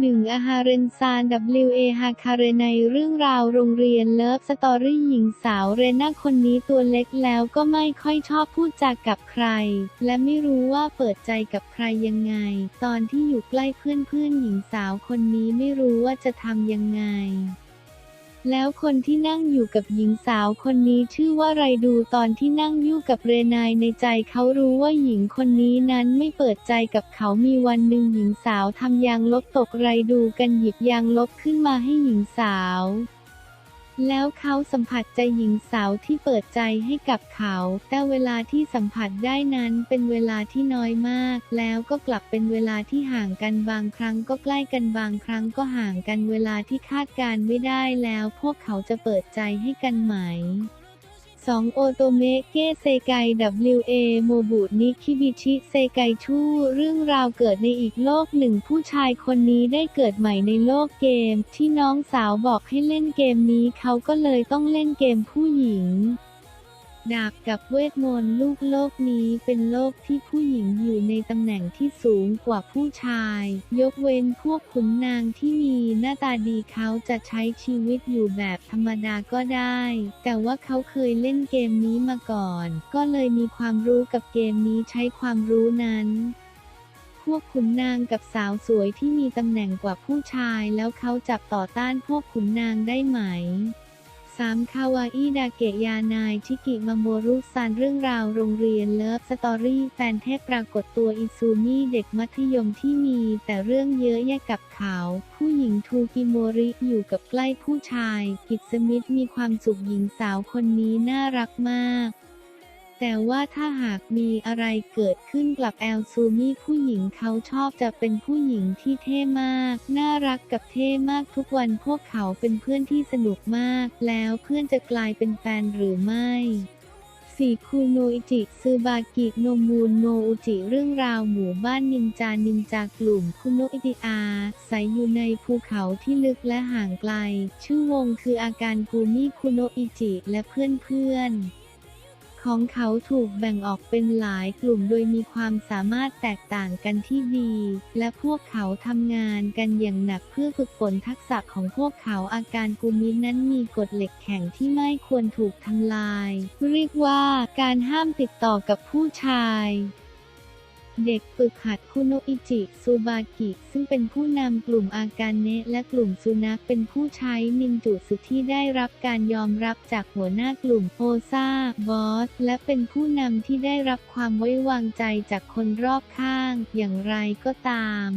หนึ่งอาฮาเรนซาน W.A. ฮาคาเรในเรื่องราวโรงเรียนเลิฟสตอรี่หญิงสาวเรน่าคนนี้ตัวเล็กแล้วก็ไม่ค่อยชอบพูดจากับใคร และไม่รู้ว่าเปิดใจกับใครยังไง ตอนที่อยู่ใกล้เพื่อนเพื่อนหญิงสาวคนนี้ไม่รู้ว่าจะทำยังไง แล้วคนที่นั่งอยู่กับหญิงสาวคนนี้ชื่อว่าไรดูตอนที่นั่งอยู่กับเรนายในใจเขารู้ว่าหญิงคนนี้นั้นไม่เปิดใจกับเขามีวันหนึ่งหญิงสาวทำยางลบตกไรดูกันหยิบยางลบขึ้นมาให้หญิงสาว แล้วเขาสัมผัสใจหญิงสาวที่เปิดใจให้กับเขา แต่เวลาที่สัมผัสได้นั้นเป็นเวลาที่น้อยมาก แล้วก็กลับเป็นเวลาที่ห่างกันบางครั้งก็ใกล้กันบางครั้งก็ห่างกันเวลาที่คาดการไม่ได้แล้ว พวกเขาจะเปิดใจให้กันไหม 2. โอโตเมะเกเซไก WA โมบุนิคิบิชิ เซไกชูเรื่องราวเกิดในอีกโลกหนึ่งผู้ชายคนนี้ได้เกิดใหม่ในโลกเกม ที่น้องสาวบอกให้เล่นเกมนี้เขาก็เลยต้องเล่นเกมผู้หญิง ดาบกับเวทมนต์ลูกโลกนี้เป็นโลกที่ผู้หญิงอยู่ในตำแหน่งที่สูงกว่าผู้ชาย ยกเว้นพวกขุนนางที่มีหน้าตาดีเขาจะใช้ชีวิตอยู่แบบธรรมดาก็ได้ แต่ว่าเขาเคยเล่นเกมนี้มาก่อน ก็เลยมีความรู้กับเกมนี้ใช้ความรู้นั้นพวกขุนนางกับสาวสวยที่มีตำแหน่งกว่าผู้ชายแล้วเขาจับต่อต้านพวกขุนนางได้ไหม 3. คาวาอิดาเกะยานายชิกิมาโมรุซันเรื่องราวโรงเรียนเลิฟสตอรี่แฟนเทพปรากฏตัวอิซูมิเด็กมัธยมที่มี แต่เรื่องเยอะแยะกับเขา ผู้หญิงทูกิโมริอยู่กับใกล้ผู้ชาย กิตสมิธมีความสุขหญิงสาวคนนี้น่ารักมาก แต่ว่าถ้าหากมีอะไรเกิดขึ้นกับแอลซูมี่ผู้หญิงเขาชอบจะเป็นผู้หญิงที่เท่มาก น่ารักกับเท่มากทุกวันพวกเขาเป็นเพื่อนที่สนุกมาก แล้วเพื่อนจะกลายเป็นแฟนหรือไม่สี่คูโนอิจิซึบากิโนมูนโนอุจิเรื่องราวหมู่บ้านนินจานินจากลุ่มคุโนอิติอาใสยอยู่ในภูเขาที่ลึกและห่างไกล ชื่อวงคืออาการกูมิคุโนอิจิและเพื่อนๆ ของเขาถูกแบ่งออกเป็นหลายกลุ่มโดยมีความสามารถแตกต่างกันที่ดี และพวกเขาทำงานกันอย่างหนักเพื่อฝึกฝนทักษะของพวกเขาอาการกูมินั้นมีกฎเหล็กแข็งที่ไม่ควรถูกทำลาย เรียกว่าการห้ามติดต่อกับผู้ชาย เด็กฝึกหัดคุโนอิจิซูบากิ ซึ่งเป็นผู้นำกลุ่มอาการเนะและกลุ่มสุนัขเป็นผู้ใช้นินจุสุที่ได้รับการยอมรับจากหัวหน้ากลุ่มโอซาบอส และเป็นผู้นำที่ได้รับความไว้วางใจจากคนรอบข้าง อย่างไรก็ตาม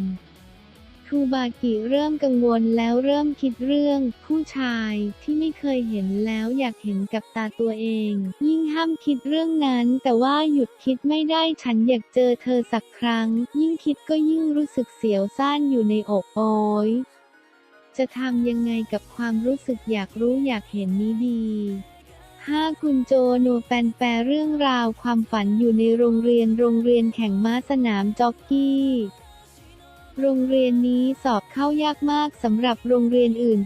ทูบากิเริ่มกังวลแล้วเริ่มคิดเรื่อง ผู้ชายที่ไม่เคยเห็นแล้วอยากเห็นกับตาตัวเอง ยิ่งห้ามคิดเรื่องนั้น แต่ว่าหยุดคิดไม่ได้ฉันอยากเจอเธอสักครั้ง ยิ่งคิดก็ยิ่งรู้สึกเสียวซ่านอยู่ในอกโอยจะทำยังไงกับความรู้สึกอยากรู้อยากเห็นนี้ดี 5. คุณโจโนแปนแปลเรื่องราวความฝันอยู่ในโรงเรียนโรงเรียนแข่งม้าสนามจ็อกกี้ โรงเรียนนี้สอบเข้ายากมากสำหรับโรงเรียนอื่น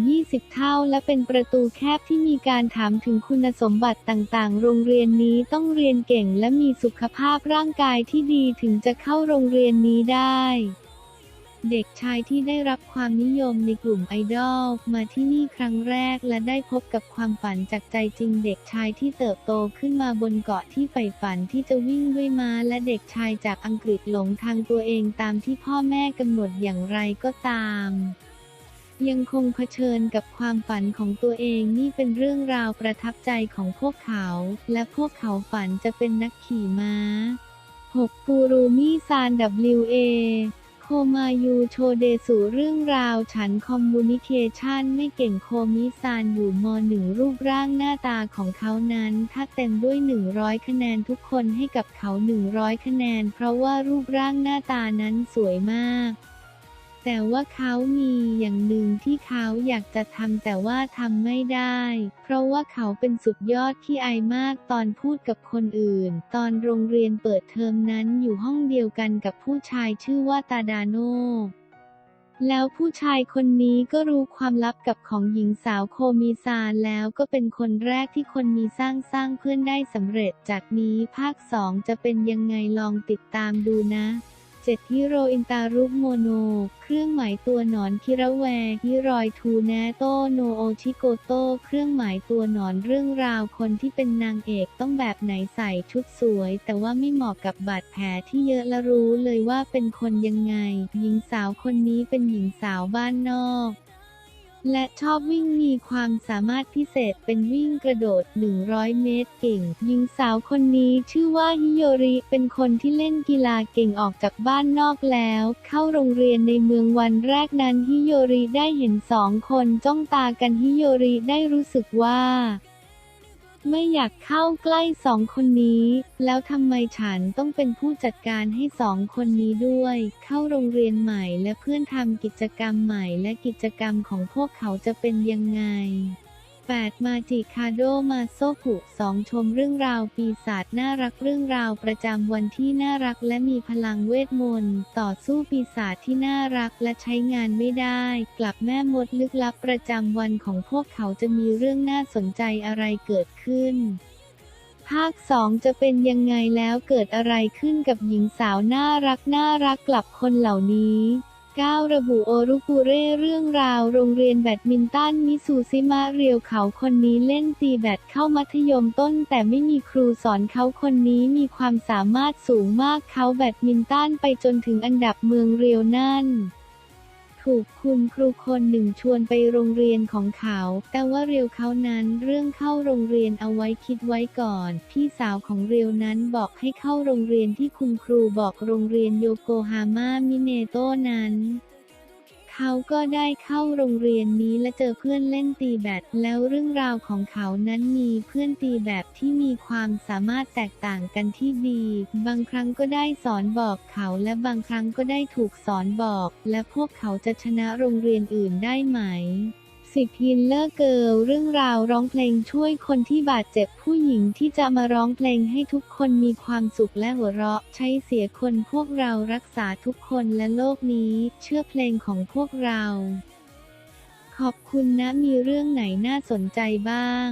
10-20 เท่า และเป็นประตูแคบที่มีการถามถึงคุณสมบัติต่างๆ โรงเรียนนี้ต้องเรียนเก่งและมีสุขภาพร่างกายที่ดีถึงจะเข้าโรงเรียนนี้ได้ เด็กชายที่ได้รับความนิยมในกลุ่มไอดอลมาที่นี่ครั้งแรกและได้พบกับความฝันจากใจจริง เด็กชายที่เติบโตขึ้นมาบนเกาะที่ใฝ่ฝันที่จะวิ่งด้วยม้าและเด็กชายจากอังกฤษหลงทางตัวเองตามที่พ่อแม่กำหนดอย่างไรก็ตามยังคงเผชิญกับความฝันของตัวเองนี่เป็นเรื่องราวประทับใจของพวกเขา และพวกเขาฝันจะเป็นนักขี่ม้า 6. ฟูรูมิซาน WA คมายูโชเดสุเรื่องราวฉันคอมมูนิเคชันไม่เก่งโคมิซานอยู่มหนึ่งรูปร่างหน้าตาของเขานั้น ถ้าเต็มด้วย 100 คะแนนทุกคนให้กับเขา 100 คะแนน เพราะว่ารูปร่างหน้าตานั้นสวยมาก แต่ว่าเขามีอย่างหนึ่งที่เขาอยากจะทำแต่ว่าทำไม่ได้ เพราะว่าเขาเป็นสุดยอดที่อายมากตอนพูดกับคนอื่น ตอนโรงเรียนเปิดเทอมนั้นอยู่ห้องเดียวกันกับผู้ชายชื่อว่าตาดาโนแล้วผู้ชายคนนี้ก็รู้ความลับกับของหญิงสาวโคมิซานแล้วก็เป็นคนแรกที่คนมีสร้างสร้างเพื่อนได้สำเร็จจากนี้ภาค2จะเป็นยังไงลองติดตามดูนะ 7ฮิโรอินตารุโมโน เครื่องหมายตัวหนอนคิระแวฮิรอยทูเนโตโนโอชิโกโต เครื่องหมายตัวหนอนเรื่องราวคนที่เป็นนางเอกต้องแบบไหนใส่ชุดสวย แต่ว่าไม่เหมาะกับบาดแผลที่เยอะและรู้เลยว่าเป็นคนยังไง หญิงสาวคนนี้เป็นหญิงสาวบ้านนอก และชอบวิ่งมีความสามารถพิเศษเป็นวิ่งกระโดด 100 เมตรเก่ง หญิงสาวคนนี้ชื่อว่าฮิโยริ เป็นคนที่เล่นกีฬาเก่งออกจากบ้านนอกแล้ว เข้าโรงเรียนในเมืองวันแรกนั้นฮิโยริได้เห็นสองคนจ้องตากันฮิโยริได้รู้สึกว่า ไม่อยากเข้าใกล้สองคนนี้ แล้วทำไมฉันต้องเป็นผู้จัดการให้สองคนนี้ด้วย เข้าโรงเรียนใหม่และเพื่อนทำกิจกรรมใหม่และกิจกรรมของพวกเขาจะเป็นยังไง 8มาจิคาโดมาโซกุ2ชมเรื่องราวปีศาจน่ารักเรื่องราวประจำวันที่น่ารักและมีพลังเวทมนต์ต่อสู้ปีศาจที่น่ารักและใช้งานไม่ได้ กลับแม่มดลึกลับประจำวันของพวกเขาจะมีเรื่องน่าสนใจอะไรเกิดขึ้น ภาค 2 จะเป็นยังไงแล้วเกิดอะไรขึ้นกับหญิงสาวน่ารักน่ารักกลับคนเหล่านี้ 9 ระบุโอรุกุเร่เรื่องราวโรงเรียนแบดมินตันมิซูซิมาเรียวเขาคนนี้เล่นตีแบดเข้ามัธยมต้น แต่ไม่มีครูสอนเขาคนนี้มีความสามารถสูงมากเขาแบดมินตันไปจนถึงอันดับเมืองเรียวนั่น ถูกคุณครูคนหนึ่งชวนไปโรงเรียนของเขา แต่ว่าเรียวเขานั้นเรื่องเข้าโรงเรียนเอาไว้คิดไว้ก่อน พี่สาวของเรียวนั้นบอกให้เข้าโรงเรียนที่คุณครูบอกโรงเรียนโยโกฮาม่ามิเนโตนั้น เขาก็ได้เข้าโรงเรียนนี้และเจอเพื่อนเล่นตีแบดแล้วเรื่องราวของเขานั้นมีเพื่อนตีแบบที่มีความสามารถแตกต่างกันที่ดี บางครั้งก็ได้สอนบอกเขาและบางครั้งก็ได้ถูกสอนบอก และพวกเขาจะชนะโรงเรียนอื่นได้ไหม สิบฮินเลอร์เกิลเรื่องราวร้องเพลงช่วยคนที่บาดเจ็บผู้หญิงที่จะมาร้องเพลงให้ทุกคนมีความสุขและหัวเราะ ใช้เสียคนพวกเรารักษาทุกคนและโลกนี้ เชื่อเพลงของพวกเรา ขอบคุณนะมีเรื่องไหนน่าสนใจบ้าง